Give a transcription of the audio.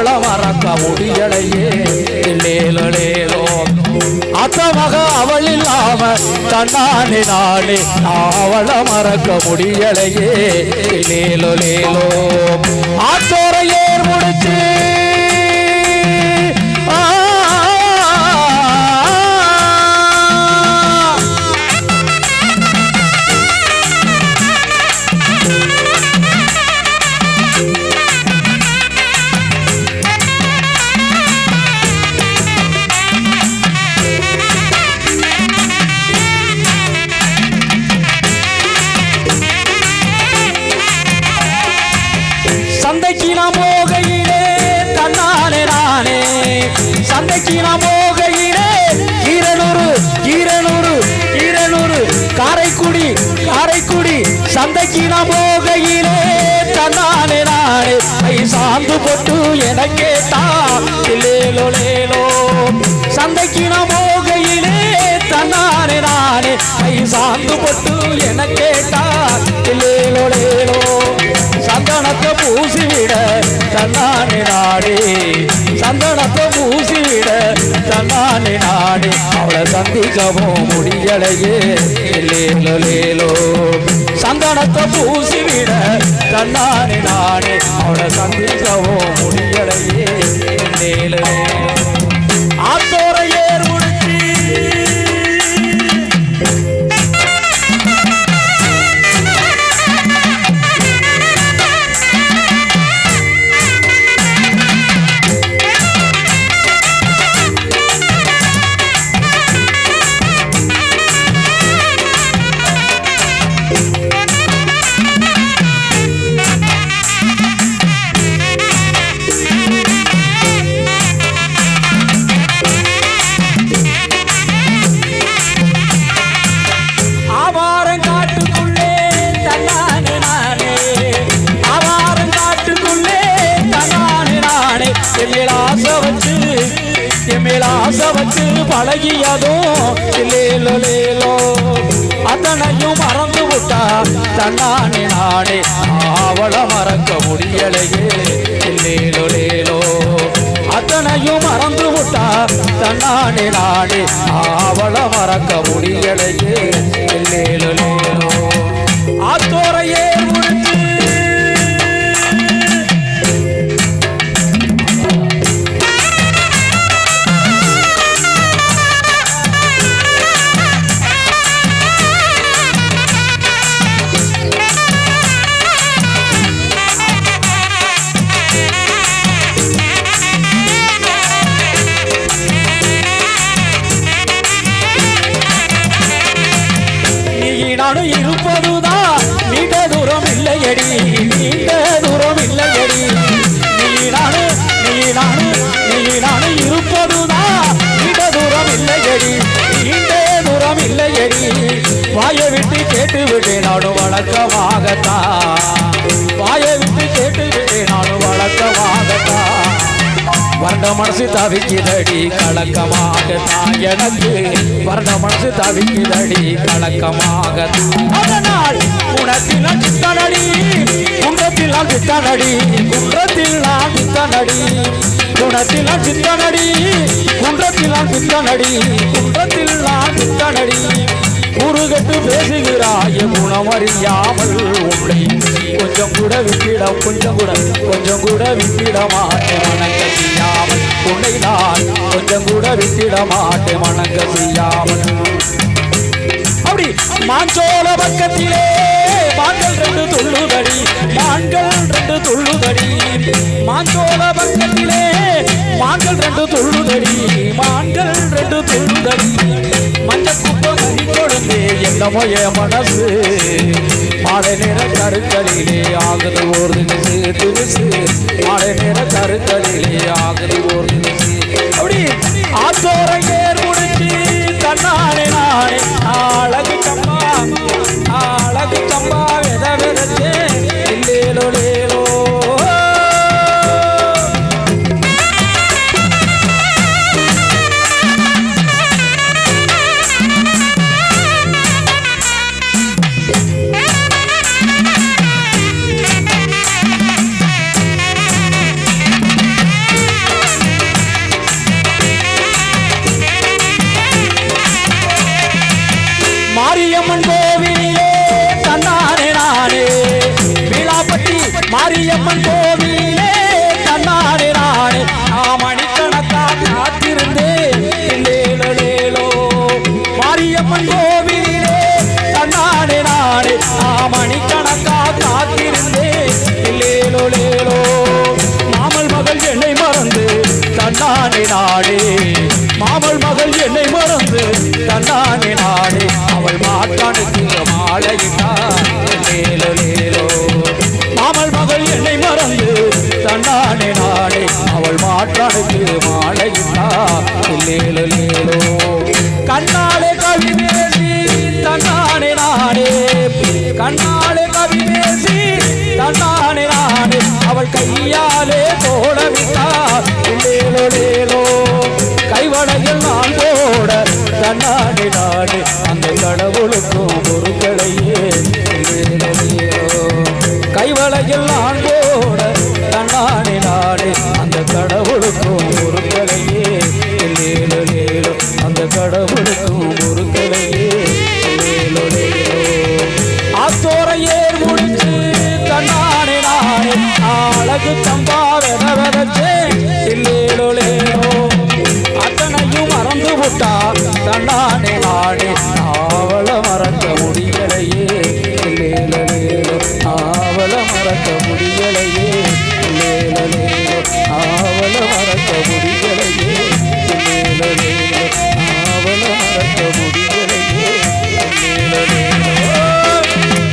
அவள மறக்க முடியலையே. லேலோ லேலோ அத்த மகா அவள் இல்லாம தன்னானே நானே அவள மறக்க முடியலையே. லேலோ லேலோ ஆத்தோர ஏர் முடிச்சு அன்னைக்கு நாம் போகையிலே ஈரனூறு ஈரனூறு ஈரனூறு. காரைக்குடி காரைக்குடி சந்தைக்கு நாம் போகையிலே. தன்னாலே நானே ஐ சாந்து போட்டு என கேட்டா சந்திக்கவும் முடியலையே. லேலோ லேலோ சந்தனத்தை பூசிவிட தன்னானே நானே அவனை சந்திக்கவும் முடியலையே. பழகியதும் லேலோ லேலோ. அத்தனையும் மறந்து விட்டா தன்னானே நானே. அவளை மறக்க முடியலையே. லேலோ லேலோ. அத்தனையும் மறந்து விட்டா தன்னானே நானே. அவளை மறக்க முடியலையே. லேலோ லேலோ. ஆத்தோரையே இருப்பதுதான் நீண்ட தூரம் இல்லையடி நீண்ட தூரம் இல்லையடி நீடானு நீடானு நீடானு நானும் இருப்பதுதான் நீண்ட தூரம் இல்லையடி நீண்ட தூரம் இல்லையடி வாயை விட்டு கேட்டு விட்டு நானும் வழக்கமாகத்தான். வாயை விட்டு கேட்டு விட்டு நானும் வழக்கமாகத்தான். வர்ண மனசு தவிக்குதடி கலக்கமாக தான் எனக்கு. வர்ண மனசு தவிக்குதடி கலக்கமாக அதனால் குணத்தில் நான் சித்தனடி குன்றத்தில் நான் சித்தனடி குன்றத்தில் நான் சித்தனடி. குணத்தில் சித்தனடி குன்றத்தில் நான் சித்தனடி குன்றத்தில் நான் சித்தனடி. குறுகட்டு பேசுகிறாய குணமறியாமல் உன்னை கொஞ்சம் கூட விட்டிட கொஞ்சம் கூட கொஞ்சம் கூட விட்டிட மாட்டேன் வணங்க செய்யாமல். உன்னை நான் கொஞ்சம் கூட விட்டிட மாட்டேன் வணங்க செய்யாமல். அப்படி மாஞ்சோல பக்கத்திலே மான்கள் ரெண்டு துள்ளுதடி மான்கள் ரெண்டு துள்ளுதடி. மாஞ்சோல பக்கத்திலே மான்கள் ரெண்டு துள்ளுதடி மான்கள் ரெண்டு துள்ளுதடி. மஞ்சள் குப்பை என்னமோ என் மனசு. மாலை நேர கருத்தலிலே ஆகுது ஒரு தினசு திருசு மாலை நேர கருத்தலிலே ஆகுது ஒரு தினசு அப்படி ஆத்தோரையே தன்னானே நாடே. மாமல் மகள் என்னை மறந்து தன்னானே நாடே. அவள் மாட்டானுக்கு மாலையிட்டார். மாமல் மகள் என்னை மறந்து தன்னானே நாடே. அவள் மாட்டானுக்கு மாலையிட்டார். லேலோ லேலோ கண்ணாலே கவி பேசி தன்னானே நாடே. கண்ணாலே கவி பேசி தன்னானே நாடே. அவள் கையாலே போடவிட்டார் அளக்க முடியலையே.